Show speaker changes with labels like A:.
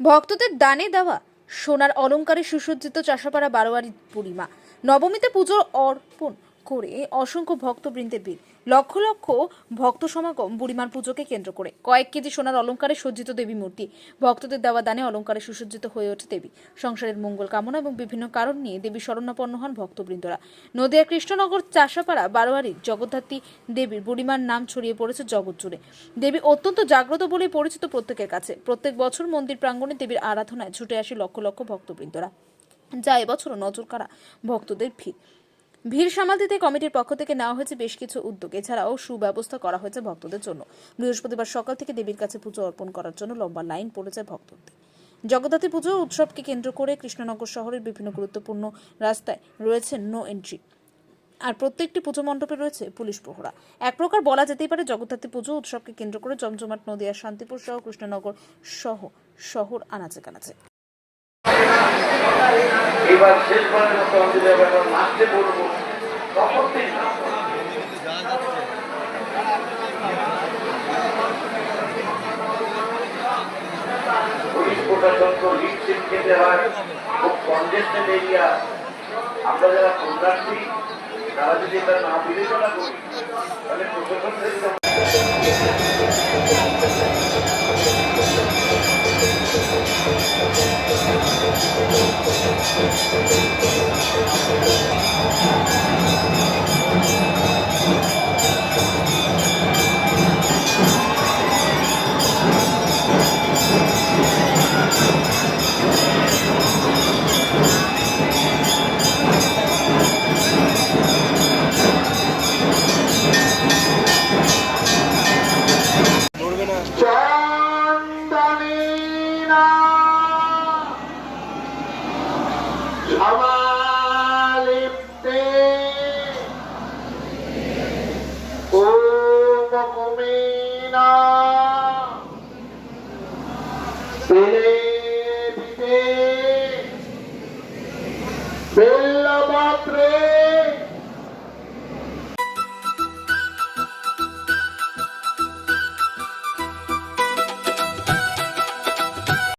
A: ভক্তদের দানে দেওয়া সোনার অলঙ্কারে সুসজ্জিত চাষাপাড়া বারোয়ারি পূর্ণিমা। নবমীতে পুজোর অর্পণ করে অসংখ্য ভক্তবৃন্দের ভিড়। লক্ষ লক্ষ ভক্ত সমাগম বুড়িমার পুজোকে কেন্দ্র করে। কয়েক কেজি সোনার অলঙ্কারে সজ্জিত দেবী মূর্তি, ভক্তদের দেওয়া দানে অলঙ্কারে সুসজ্জিত হয়ে ওঠে দেবী। সংসারের মঙ্গল কামনা এবং বিভিন্ন কারণ নিয়ে দেবী শরণাপন্ন হন ভক্তবৃন্দরা। নদিয়া কৃষ্ণনগর চাষাপাড়া বারোয়ারির জগদ্ধাত্রী দেবীর বুড়িমার নাম ছড়িয়ে পড়েছে জগৎ জুড়ে দেবী অত্যন্ত জাগ্রত বলেই পরিচিত প্রত্যেকের কাছে। প্রত্যেক বছর মন্দির প্রাঙ্গণে দেবীর আরাধনায় ছুটে আসে লক্ষ লক্ষ ভক্তবৃন্দরা। যা এবছরও নজর কাড়া ভক্তদের ভিড়। ভিড় সামাল দিতে কমিটির পক্ষ থেকে নেওয়া হয়েছে বেশ কিছু উদ্যোগ। এছাড়াও সুব্যবস্থা করা হয়েছে ভক্তদের জন্য। বৃহস্পতিবার সকাল থেকে দেবীর কাছে পুজো অর্পণ করার জন্য লম্বা লাইন পড়ে যায় ভক্তদের। জগদ্ধাত্রী পুজো উৎসবকে কেন্দ্র করে কৃষ্ণনগর শহরের বিভিন্ন গুরুত্বপূর্ণ রাস্তায় রয়েছে নো এন্ট্রি আর প্রত্যেকটি পুজো মণ্ডপে রয়েছে পুলিশ প্রহরা। এক প্রকার বলা যেতেই পারে জগদ্ধাত্রী পুজো উৎসবকে কেন্দ্র করে জমজমাট, নদিয়া, শান্তিপুর সহ কৃষ্ণনগর সহ শহর আনাচে কানাচে।
B: এবার শেষবারের মতো আমাদের ব্যাপার নাচতে বলব, তখন পুলিশ প্রশাসনকে লিপসিপ খেতে হয়, খুব কনজেস্টেড আমরা যারা পুণ্যার্থী তারা যদি এটা না বিবেচনা করি, তাহলে প্রশাসন Thank you. সমালিপ্তে ওমকুমিনা বিলেপিতে বেল্লপত্রে